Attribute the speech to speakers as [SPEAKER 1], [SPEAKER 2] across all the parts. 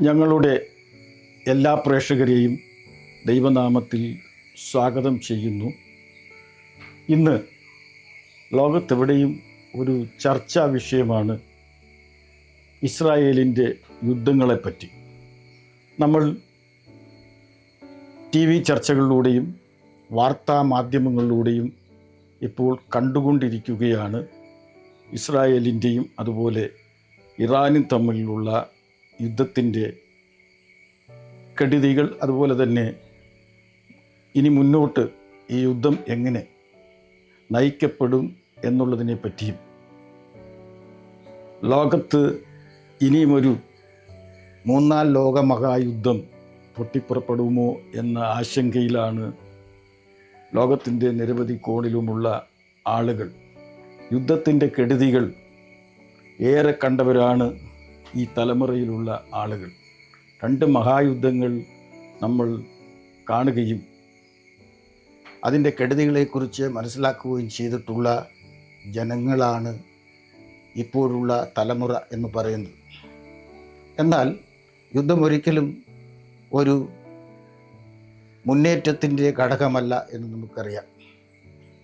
[SPEAKER 1] ഞങ്ങളുടെ എല്ലാ പ്രേക്ഷകരെയും ദൈവനാമത്തിൽ സ്വാഗതം ചെയ്യുന്നു. ഇന്ന് ലോകത്തെവിടെയും ഒരു ചർച്ചാ വിഷയമാണ് ഇസ്രായേലിന്റെ യുദ്ധങ്ങളെപ്പറ്റി. നമ്മൾ ടി വി ചർച്ചകളിലൂടെയും വാർത്താ മാധ്യമങ്ങളിലൂടെയും ഇപ്പോൾ കണ്ടുകൊണ്ടിരിക്കുകയാണ് ഇസ്രായേലിന്റെയും അതുപോലെ ഇറാനും തമ്മിലുള്ള യുദ്ധത്തിന്റെ കെടുതികൾ അതുപോലെ തന്നെ ഇനി മുന്നോട്ട് ഈ യുദ്ധം എങ്ങനെ നയിക്കപ്പെടും എന്നുള്ളതിനെ പറ്റിയും ലോകത്ത് ഇനിയും ഒരു മൂന്നാം ലോക മഹായുദ്ധം പൊട്ടിപ്പുറപ്പെടുമോ എന്ന ആശങ്കയിലാണ് ലോകത്തിന്റെ നിരവധി കോണിലുമുള്ള ആളുകൾ. യുദ്ധത്തിന്റെ കെടുതികൾ ഏറെ കണ്ടവരാണ് ഈ തലമുറയിലുള്ള ആളുകൾ. രണ്ട് മഹായുദ്ധങ്ങൾ നമ്മൾ കാണുകയും അതിന്റെ കെടുതികളെക്കുറിച്ച് മനസ്സിലാക്കുകയും ചെയ്തിട്ടുള്ള ജനങ്ങളാണ് ഇപ്പോഴുള്ള തലമുറ എന്ന് പറയുന്നത്. എന്നാൽ യുദ്ധം ഒരിക്കലും ഒരു മുന്നേറ്റത്തിന്റെ ഘടകമല്ല എന്ന് നമുക്കറിയാം.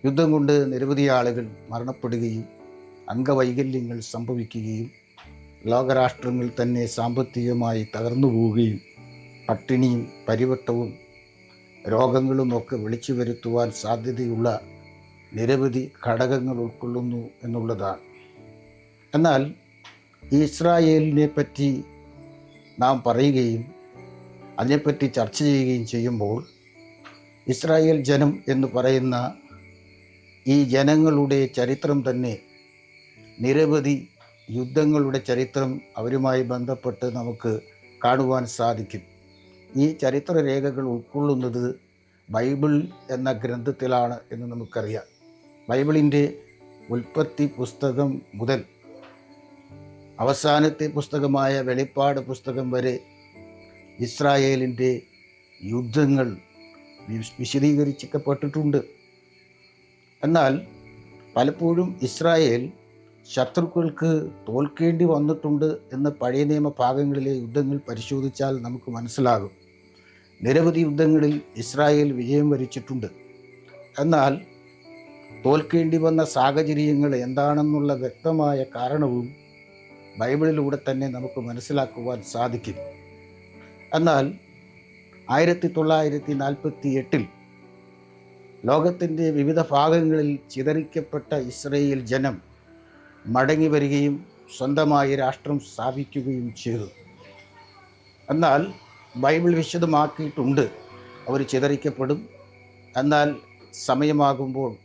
[SPEAKER 1] യുദ്ധം കൊണ്ട് നിരവധി ആളുകൾ മരണപ്പെടുകയും അംഗവൈകല്യങ്ങൾ സംഭവിക്കുകയും ലോകരാഷ്ട്രങ്ങൾ തന്നെ സാമ്പത്തികമായി തകർന്നു പോവുകയും പട്ടിണിയും പരിവട്ടവും രോഗങ്ങളുമൊക്കെ വിളിച്ചു വരുത്തുവാൻ സാധ്യതയുള്ള നിരവധി ഘടകങ്ങൾ ഉൾക്കൊള്ളുന്നു എന്നുള്ളതാണ്. എന്നാൽ ഇസ്രായേലിനെ പറ്റി നാം പറയുകയും അതിനെപ്പറ്റി ചർച്ച ചെയ്യുകയും ചെയ്യുമ്പോൾ ഇസ്രായേൽ ജനം എന്ന് പറയുന്ന ഈ ജനങ്ങളുടെ ചരിത്രം തന്നെ നിരവധി യുദ്ധങ്ങളുടെ ചരിത്രം അവരുമായി ബന്ധപ്പെട്ട് നമുക്ക് കാണുവാൻ സാധിക്കും. ഈ ചരിത്ര രേഖകൾ ഉൾക്കൊള്ളുന്നത് ബൈബിൾ എന്ന ഗ്രന്ഥത്തിലാണ് എന്ന് നമുക്കറിയാം. ബൈബിളിന്റെ ഉൽപ്പത്തി പുസ്തകം മുതൽ അവസാനത്തെ പുസ്തകമായ വെളിപ്പാട് പുസ്തകം വരെ ഇസ്രായേലിന്റെ യുദ്ധങ്ങൾ വിശദീകരിച്ചിക്കപ്പെട്ടിട്ടുണ്ട്. എന്നാൽ പലപ്പോഴും ഇസ്രായേൽ ശത്രുക്കൾക്ക് തോൽക്കേണ്ടി വന്നിട്ടുണ്ട് എന്ന് പഴയ നിയമ ഭാഗങ്ങളിലെ യുദ്ധങ്ങൾ പരിശോധിച്ചാൽ നമുക്ക് മനസ്സിലാകും. നിരവധി യുദ്ധങ്ങളിൽ ഇസ്രായേൽ വിജയം വരിച്ചിട്ടുണ്ട്. എന്നാൽ തോൽക്കേണ്ടി വന്ന സാഹചര്യങ്ങൾ എന്താണെന്നുള്ള വ്യക്തമായ കാരണവും ബൈബിളിലൂടെ തന്നെ നമുക്ക് മനസ്സിലാക്കുവാൻ സാധിക്കും. എന്നാൽ ആയിരത്തി തൊള്ളായിരത്തി നാൽപ്പത്തി എട്ടിൽ ലോകത്തിന്റെ വിവിധ ഭാഗങ്ങളിൽ ചിതറിക്കപ്പെട്ട ഇസ്രയേൽ ജനം മടങ്ങി വരികയും സ്വന്തമായി രാഷ്ട്രം സ്ഥാപിക്കുകയും ചെയ്തു. എന്നാൽ ബൈബിൾ വിശദമാക്കിയിട്ടുണ്ട്. അവർ ചിതറിക്കപ്പെടും. എന്നാൽ സമയമാകുമ്പോൾ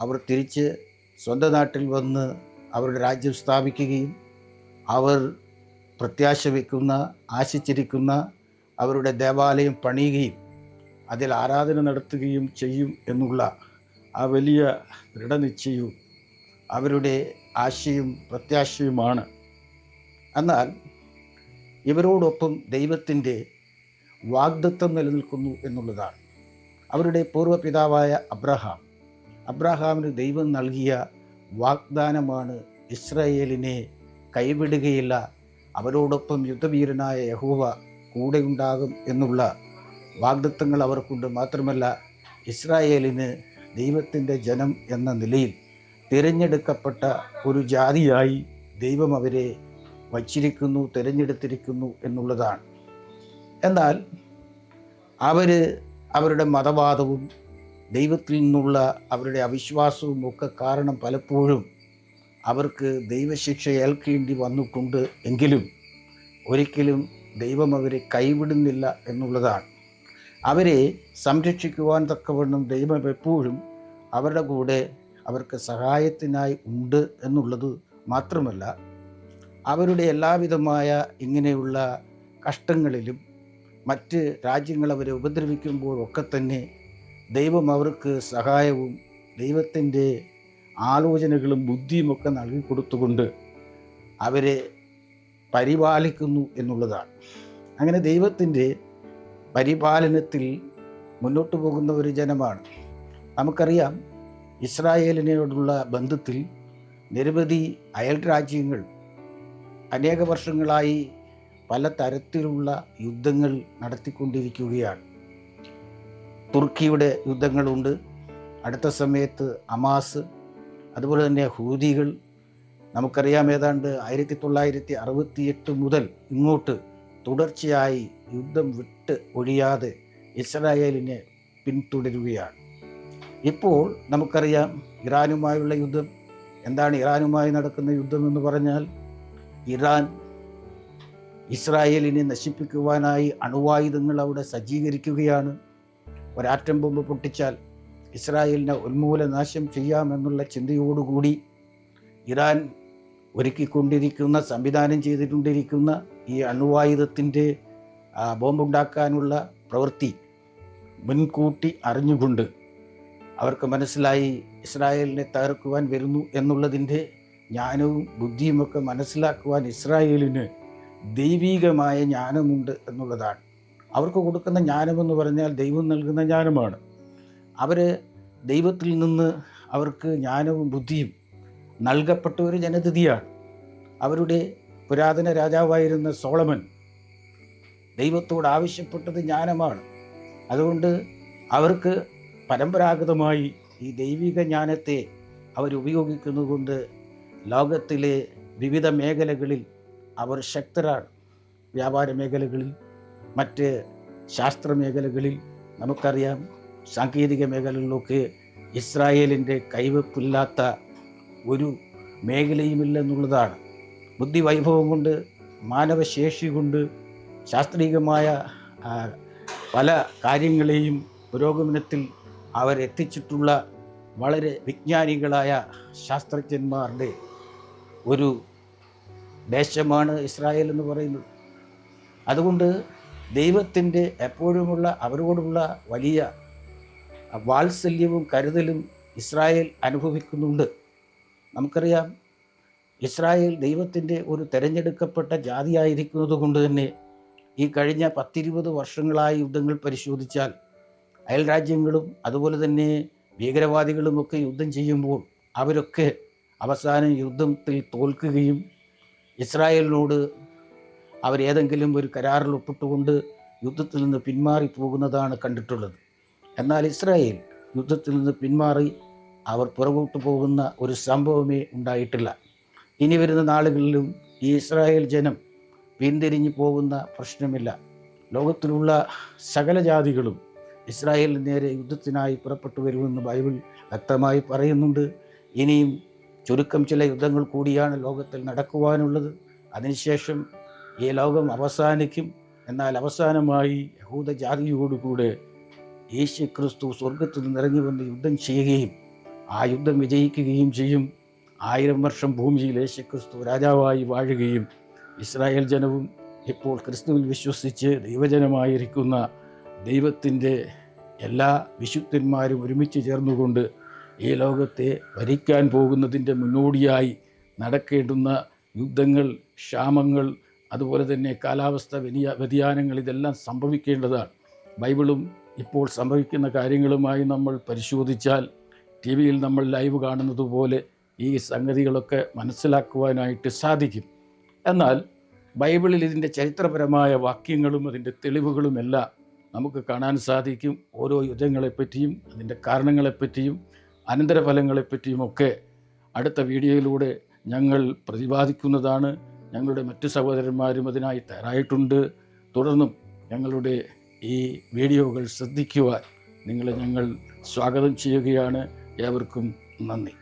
[SPEAKER 1] അവർ തിരിച്ച് സ്വന്തം നാട്ടിൽ വന്ന് അവരുടെ രാജ്യം സ്ഥാപിക്കുകയും അവർ പ്രത്യാശ വയ്ക്കുന്ന ആശിച്ചിരിക്കുന്ന അവരുടെ ദേവാലയം പണിയുകയും അതിൽ ആരാധന നടത്തുകയും ചെയ്യും എന്നുള്ള ആ വലിയ ദൃഢനിശ്ചയവും അവരുടെ ആശയും പ്രത്യാശയുമാണ്. എന്നാൽ ഇവരോടൊപ്പം ദൈവത്തിന്റെ വാഗ്ദത്വം നിലനിൽക്കുന്നു എന്നുള്ളതാണ്. അവരുടെ പൂർവപിതാവായ അബ്രഹാം. അബ്രഹാമിന് ദൈവം നൽകിയ വാഗ്ദാനമാണ് ഇസ്രയേലിനെ കൈവിടുകയില്ല. അവരോടൊപ്പം യുദ്ധവീരനായ യഹൂവ കൂടെയുണ്ടാകും എന്നുള്ള വാഗ്ദത്തങ്ങൾ അവർക്കുണ്ട്. മാത്രമല്ല ഇസ്രായേലിന് ദൈവത്തിന്റെ ജനം എന്ന നിലയിൽ തിരഞ്ഞെടുക്കപ്പെട്ട ഒരു ജാതിയായി ദൈവം അവരെ വച്ചിരിക്കുന്നു തിരഞ്ഞെടുത്തിരിക്കുന്നു എന്നുള്ളതാണ്. എന്നാൽ അവർ അവരുടെ മതവാദവും ദൈവത്തിൽ നിന്നുള്ള അവരുടെ അവിശ്വാസവും ഒക്കെ കാരണം പലപ്പോഴും അവർക്ക് ദൈവശിക്ഷ ഏൽക്കേണ്ടി വന്നിട്ടുണ്ട് എങ്കിലും ഒരിക്കലും ദൈവം അവരെ കൈവിടുന്നില്ല എന്നുള്ളതാണ്. അവരെ സംരക്ഷിക്കുവാൻ തക്കവണ്ണം ദൈവം എപ്പോഴും അവരുടെ കൂടെ അവർക്ക് സഹായത്തിനായി ഉണ്ട് എന്നുള്ളത് മാത്രമല്ല അവരുടെ എല്ലാവിധമായ ഇങ്ങനെയുള്ള കഷ്ടങ്ങളിലും മറ്റ് രാജ്യങ്ങൾ അവരെ ഉപദ്രവിക്കുമ്പോഴൊക്കെ തന്നെ ദൈവം അവർക്ക് സഹായവും ദൈവത്തിന്റെ ആലോചനകളും ബുദ്ധിയുമൊക്കെ നൽകി കൊടുത്തുകൊണ്ട് അവരെ പരിപാലിക്കുന്നു എന്നുള്ളതാണ്. അങ്ങനെ ദൈവത്തിന്റെ പരിപാലനത്തിൽ മുന്നോട്ട് പോകുന്ന ഒരു ജനമാണ്. നമുക്കറിയാം ഇസ്രായേലിനോടുള്ള ബന്ധത്തിൽ നിരവധി അയൽ രാജ്യങ്ങൾ അനേക വർഷങ്ങളായി പല തരത്തിലുള്ള യുദ്ധങ്ങൾ നടത്തിക്കൊണ്ടിരിക്കുകയാണ്. തുർക്കിയുടെ യുദ്ധങ്ങളുണ്ട്. അടുത്ത സമയത്ത് അമാസ് അതുപോലെ തന്നെ ഹൂതികൾ. നമുക്കറിയാം ഏതാണ്ട് ആയിരത്തി തൊള്ളായിരത്തി അറുപത്തിയെട്ട് മുതൽ ഇങ്ങോട്ട് തുടർച്ചയായി യുദ്ധം വിട്ട് ഒഴിയാതെ ഇസ്രായേലിനെ പിന്തുടരുകയാണ്. ഇപ്പോൾ നമുക്കറിയാം ഇറാനുമായുള്ള യുദ്ധം. എന്താണ് ഇറാനുമായി നടക്കുന്ന യുദ്ധം എന്ന് പറഞ്ഞാൽ ഇറാൻ ഇസ്രായേലിനെ നശിപ്പിക്കുവാനായി അണുവായുധങ്ങൾ അവിടെ സജ്ജീകരിക്കുകയാണ്. ഒരാറ്റം ബോംബ് പൊട്ടിച്ചാൽ ഇസ്രായേലിനെ ഉന്മൂലനാശം ചെയ്യാമെന്നുള്ള ചിന്തയോടുകൂടി ഇറാൻ ഒരുക്കിക്കൊണ്ടിരിക്കുന്ന സംവിധാനം ചെയ്തിട്ടുണ്ടിരിക്കുന്ന ഈ അണുവായുധത്തിന്റെ ബോംബുണ്ടാക്കാനുള്ള പ്രവൃത്തി മുൻകൂട്ടി അറിഞ്ഞുകൊണ്ട് അവർക്ക് മനസ്സിലായി ഇസ്രായേലിനെ തകർക്കുവാൻ വരുന്നു എന്നുള്ളതിന്റെ ജ്ഞാനവും ബുദ്ധിയുമൊക്കെ മനസ്സിലാക്കുവാൻ ഇസ്രായേലിന് ദൈവീകമായ ജ്ഞാനമുണ്ട് എന്നുള്ളതാണ്. അവർക്ക് കൊടുക്കുന്ന ജ്ഞാനമെന്ന് പറഞ്ഞാൽ ദൈവം നൽകുന്ന ജ്ഞാനമാണ്. അവർ ദൈവത്തിൽ നിന്ന് അവർക്ക് ജ്ഞാനവും ബുദ്ധിയും നൽകപ്പെട്ട ഒരു ജനതിഥിയാണ് അവരുടെ പുരാതന രാജാവായിരുന്ന സോളമൻ ദൈവത്തോട് ആവശ്യപ്പെട്ടത് ജ്ഞാനമാണ്. അതുകൊണ്ട് അവർക്ക് പരമ്പരാഗതമായി ഈ ദൈവിക ജ്ഞാനത്തെ അവരുപയോഗിക്കുന്നതുകൊണ്ട് ലോകത്തിലെ വിവിധ മേഖലകളിൽ അവർ ശക്തരാണ്. വ്യാപാര മേഖലകളിൽ മറ്റ് ശാസ്ത്ര മേഖലകളിൽ നമുക്കറിയാം സാങ്കേതിക മേഖലകളിലൊക്കെ ഇസ്രായേലിന്റെ കൈവെപ്പില്ലാത്ത ഒരു മേഖലയുമില്ലെന്നുള്ളതാണ്. ബുദ്ധിവൈഭവം കൊണ്ട് മാനവശേഷി കൊണ്ട് ശാസ്ത്രീയമായ പല കാര്യങ്ങളെയും പുരോഗമനത്തിൽ അവരെത്തിച്ചിട്ടുള്ള വളരെ വിജ്ഞാനികളായ ശാസ്ത്രജ്ഞന്മാരുടെ ഒരു ദേശമാണ് ഇസ്രായേൽ എന്ന് പറയുന്നത്. അതുകൊണ്ട് ദൈവത്തിന്റെ എപ്പോഴുമുള്ള അവരോടുള്ള വലിയ വാത്സല്യവും കരുതലും ഇസ്രായേൽ അനുഭവിക്കുന്നുണ്ട്. നമുക്കറിയാം ഇസ്രായേൽ ദൈവത്തിന്റെ ഒരു തിരഞ്ഞെടുക്കപ്പെട്ട ജാതിയായിരിക്കുന്നത് കൊണ്ട് തന്നെ ഈ കഴിഞ്ഞ പത്തിരുപത് വർഷങ്ങളായി യുദ്ധങ്ങൾ പരിശോധിച്ചാൽ അയൽ രാജ്യങ്ങളും അതുപോലെ തന്നെ ഭീകരവാദികളുമൊക്കെ യുദ്ധം ചെയ്യുമ്പോൾ അവരൊക്കെ അവസാനം യുദ്ധത്തിൽ തോൽക്കുകയും ഇസ്രായേലിനോട് അവരേതെങ്കിലും ഒരു കരാറിൽ ഒപ്പിട്ടുകൊണ്ട് യുദ്ധത്തിൽ നിന്ന് പിന്മാറി പോകുന്നതാണ് കണ്ടിട്ടുള്ളത്. എന്നാൽ ഇസ്രായേൽ യുദ്ധത്തിൽ നിന്ന് പിന്മാറി അവർ പുറകോട്ട് പോകുന്ന ഒരു സംഭവമേ ഉണ്ടായിട്ടില്ല. ഇനി വരുന്ന നാളുകളിലും ഈ ഇസ്രായേൽ ജനം പിന്തിരിഞ്ഞു പോകുന്ന പ്രശ്നമില്ല. ലോകത്തിലുള്ള സകല ജാതികളും ഇസ്രായേലിന് നേരെ യുദ്ധത്തിനായി പുറപ്പെട്ടു വരുമെന്ന് ബൈബിൾ വ്യക്തമായി പറയുന്നുണ്ട്. ഇനിയും ചുരുക്കം ചില യുദ്ധങ്ങൾ കൂടിയാണ് ലോകത്തിൽ നടക്കുവാനുള്ളത്. അതിനുശേഷം ഈ ലോകം അവസാനിക്കും. എന്നാൽ അവസാനമായി യഹൂദ ജാതിയോടുകൂടെ യേശു ക്രിസ്തു സ്വർഗത്തിൽ ഇറങ്ങി വന്ന് യുദ്ധം ചെയ്യുകയും ആ യുദ്ധം വിജയിക്കുകയും ചെയ്യും. ആയിരം വർഷം ഭൂമിയിൽ യേശു ക്രിസ്തു രാജാവായി വാഴുകയും ഇസ്രായേൽ ജനവും ഇപ്പോൾ ക്രിസ്തുവിൽ വിശ്വസിച്ച് ദൈവജനമായിരിക്കുന്ന ദൈവത്തിന്റെ എല്ലാ വിശുദ്ധന്മാരും ഒരുമിച്ച് ചേർന്നുകൊണ്ട് ഈ ലോകത്തെ ഭരിക്കാൻ പോകുന്നതിന്റെ മുന്നോടിയായി നടക്കേണ്ടുന്ന യുദ്ധങ്ങൾ ക്ഷാമങ്ങൾ അതുപോലെ തന്നെ കാലാവസ്ഥ വ്യതിയ വ്യതിയാനങ്ങൾ ഇതെല്ലാം സംഭവിക്കേണ്ടതാണ്. ബൈബിളും ഇപ്പോൾ സംഭവിക്കുന്ന കാര്യങ്ങളുമായി നമ്മൾ പരിശോധിച്ചാൽ ടി വിയിൽ നമ്മൾ ലൈവ് കാണുന്നത് പോലെ ഈ സംഗതികളൊക്കെ മനസ്സിലാക്കുവാനായിട്ട് സാധിക്കും. എന്നാൽ ബൈബിളിൽ ഇതിന്റെ ചരിത്രപരമായ വാക്യങ്ങളും അതിന്റെ തെളിവുകളുമെല്ലാം നമുക്ക് കാണാൻ സാധിക്കും ഓരോ യുദ്ധങ്ങളെപ്പറ്റിയും അതിന്റെ കാരണങ്ങളെപ്പറ്റിയും അനന്തരഫലങ്ങളെപ്പറ്റിയും ഒക്കെ അടുത്ത വീഡിയോയിലൂടെ ഞങ്ങൾ പ്രതിപാദിക്കുന്നതാണ്. ഞങ്ങളുടെ മറ്റ് സഹോദരന്മാരും അതിനായി തയ്യാറായിട്ടുണ്ട്. തുടർന്നും ഞങ്ങളുടെ ഈ വീഡിയോകൾ ശ്രദ്ധിക്കുവാൻ നിങ്ങളെ ഞങ്ങൾ സ്വാഗതം ചെയ്യുകയാണ്. ഏവർക്കും നന്ദി.